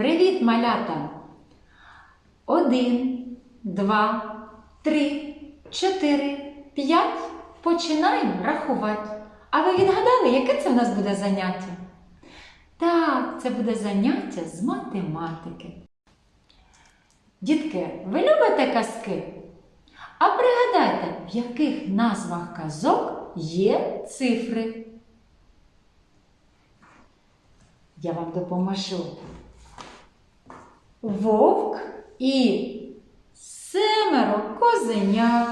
Привіт, малята! Один, два, три, чотири, п'ять. Починаємо рахувати. А ви відгадали, яке це в нас буде заняття? Так, це буде заняття з математики. Дітки, ви любите казки? А пригадайте, в яких назвах казок є цифри? Я вам допоможу. Вовк і семеро козенят.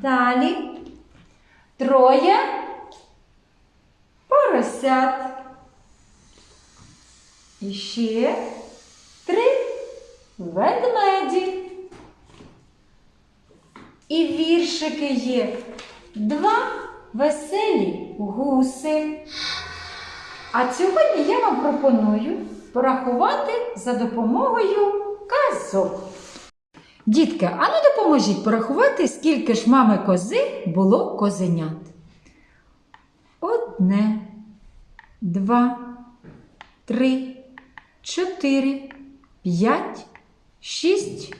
Далі троє поросят. І ще три ведмеді. І віршики є два веселі гуси. А сьогодні я вам пропоную порахувати за допомогою казок. Дітки, а ну допоможіть порахувати, скільки ж мами кози було козенят. Одне, два, три, чотири, п'ять, шість,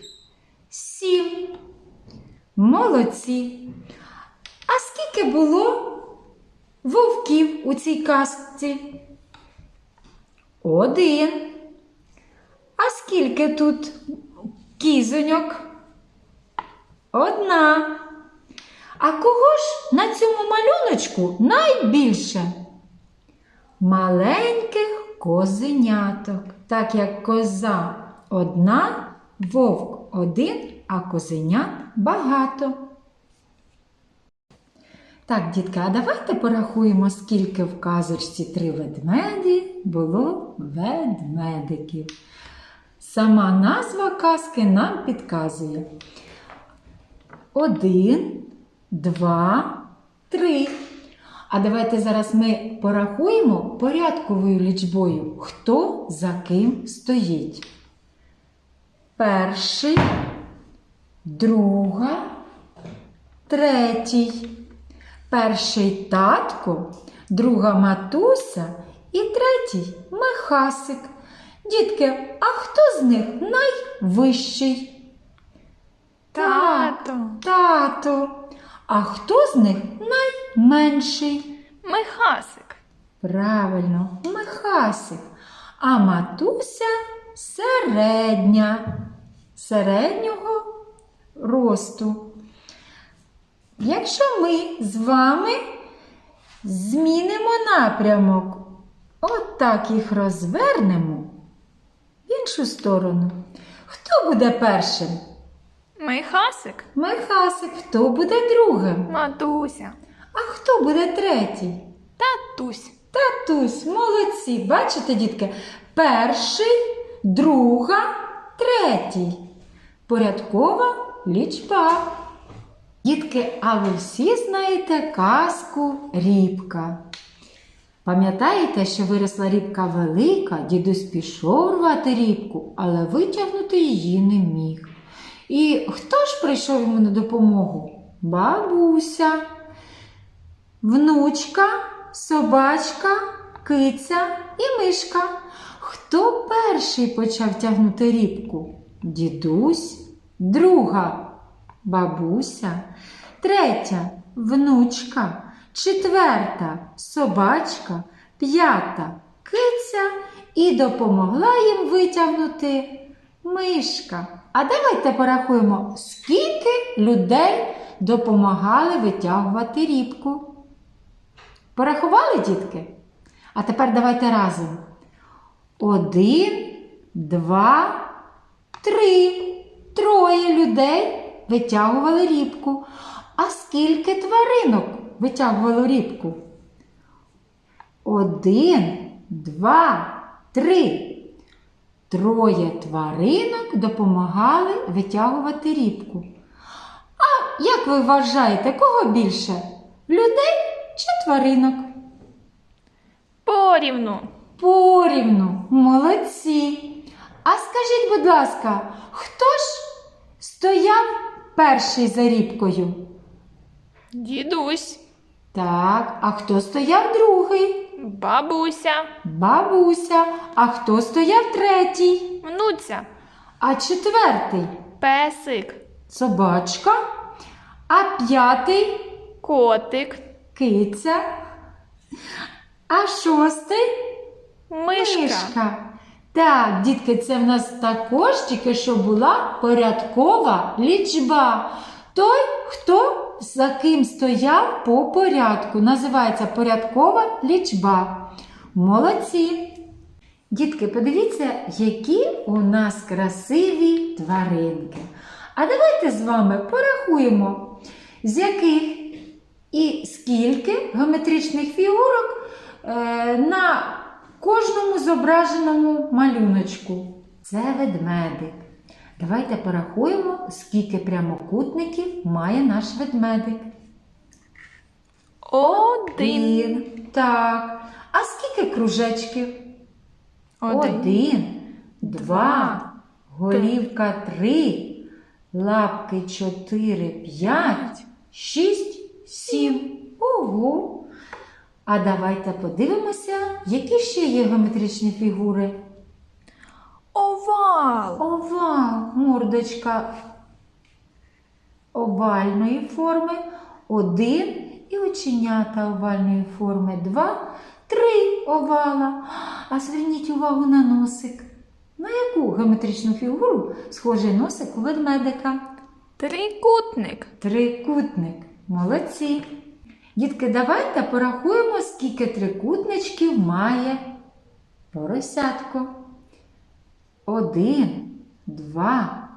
сім. Молодці. А скільки було вовків у цій казці? Один. А скільки тут кізоньок? Одна. А кого ж на цьому малюночку найбільше? Маленьких козеняток. Так як коза одна, вовк один, а козенят багато. Так, дітки, а давайте порахуємо, скільки в казочці три ведмеді було ведмедиків. Сама назва казки нам підказує. Один, два, три. А давайте зараз ми порахуємо порядковою лічбою, хто за ким стоїть. Перший, друга, третій. Перший татко, друга матуся і третій Михасик. Дітки, а хто з них найвищий? Тато. Тато. А хто з них найменший? Михасик. Правильно, Михасик. А матуся середня, середнього росту. Якщо ми з вами змінимо напрямок, от так їх розвернемо в іншу сторону. Хто буде першим? Михасик. Михасик, хто буде другим? Матуся. А хто буде третій? Татусь. Татусь, молодці. Бачите, дітки? Перший, друга, третій. Порядкова лічба. Дітки, а ви всі знаєте казку Рібка. Пам'ятаєте, що виросла рібка велика, дідусь пішов рвати рібку, але витягнути її не міг. І хто ж прийшов йому на допомогу? Бабуся внучка, собачка, киця і мишка. Хто перший почав тягнути рібку? Дідусь, друга бабуся, третя внучка, четверта собачка, п'ята киця і допомогла їм витягнути мишка. А давайте порахуємо, скільки людей допомагали витягувати рібку. Порахували, дітки? А тепер давайте разом. Один, два, три. Троє людей витягували рібку. А скільки тваринок витягувало рібку? Один, два, три. Троє тваринок допомагали витягувати рібку. А як ви вважаєте, кого більше? Людей чи тваринок? Порівну. Порівну, молодці. А скажіть, будь ласка, хто ж стояв перший за рібкою? Дідусь. Так, а хто стояв другий? бабуся, бабуся. А хто стояв третій? внуця, А четвертий песик, собачка. А п'ятий котик, киця. А шостий мишка. мишка. Так, дітки, це в нас також тільки що була порядкова лічба. Той, хто за ким стояв по порядку. Називається порядкова лічба. Молодці! Дітки, подивіться, які у нас красиві тваринки. А давайте з вами порахуємо, з яких і скільки геометричних фігурок е, на кожному зображеному малюночку. Це ведмедик. Давайте порахуємо, скільки прямокутників має наш ведмедик. Один. Так. А скільки кружечків? Один. Один, два, голівка три, лапки чотири, п'ять, шість, сім. Ого! А давайте подивимося, які ще є геометричні фігури. Овал. Овал, мордочка овальної форми, один і оченята овальної форми, два, три овала. А зверніть увагу на носик. На яку геометричну фігуру схожий носик у ведмедика? Трикутник. Трикутник. Молодці. Дітки, давайте порахуємо, скільки трикутничків має поросятко. Один, два,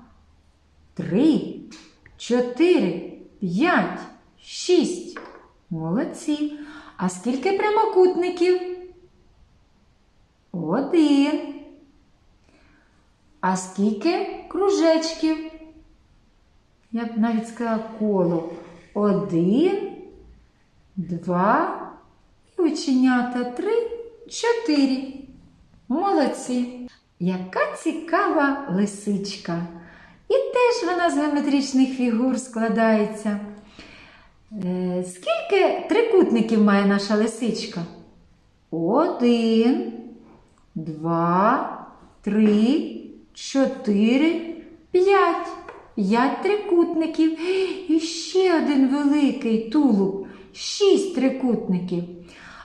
три, чотири, п'ять, шість. Молодці. А скільки прямокутників? Один. А скільки кружечків? Я б навіть сказала коло. Один, два, і оченята три, чотири. Молодці. Яка цікава лисичка. І теж вона з геометричних фігур складається. Е, скільки трикутників має наша лисичка? Один, два, три, чотири, п'ять. П'ять трикутників. І ще один великий тулуб. Шість трикутників.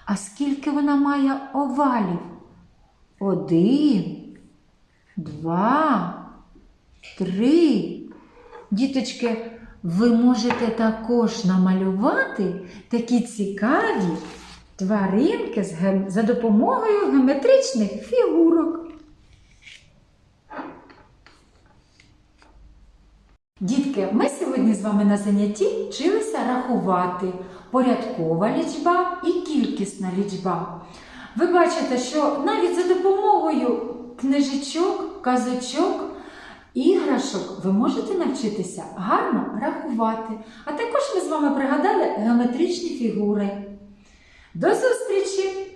А скільки вона має овалів? Один, два, три. Діточки, ви можете також намалювати такі цікаві тваринки за допомогою геометричних фігурок. Дітки, ми сьогодні з вами на занятті вчилися рахувати порядкова лічба і кількісна лічба. Ви бачите, що навіть за допомогою книжечок, казочок, іграшок ви можете навчитися гарно рахувати. А також ми з вами пригадали геометричні фігури. До зустрічі!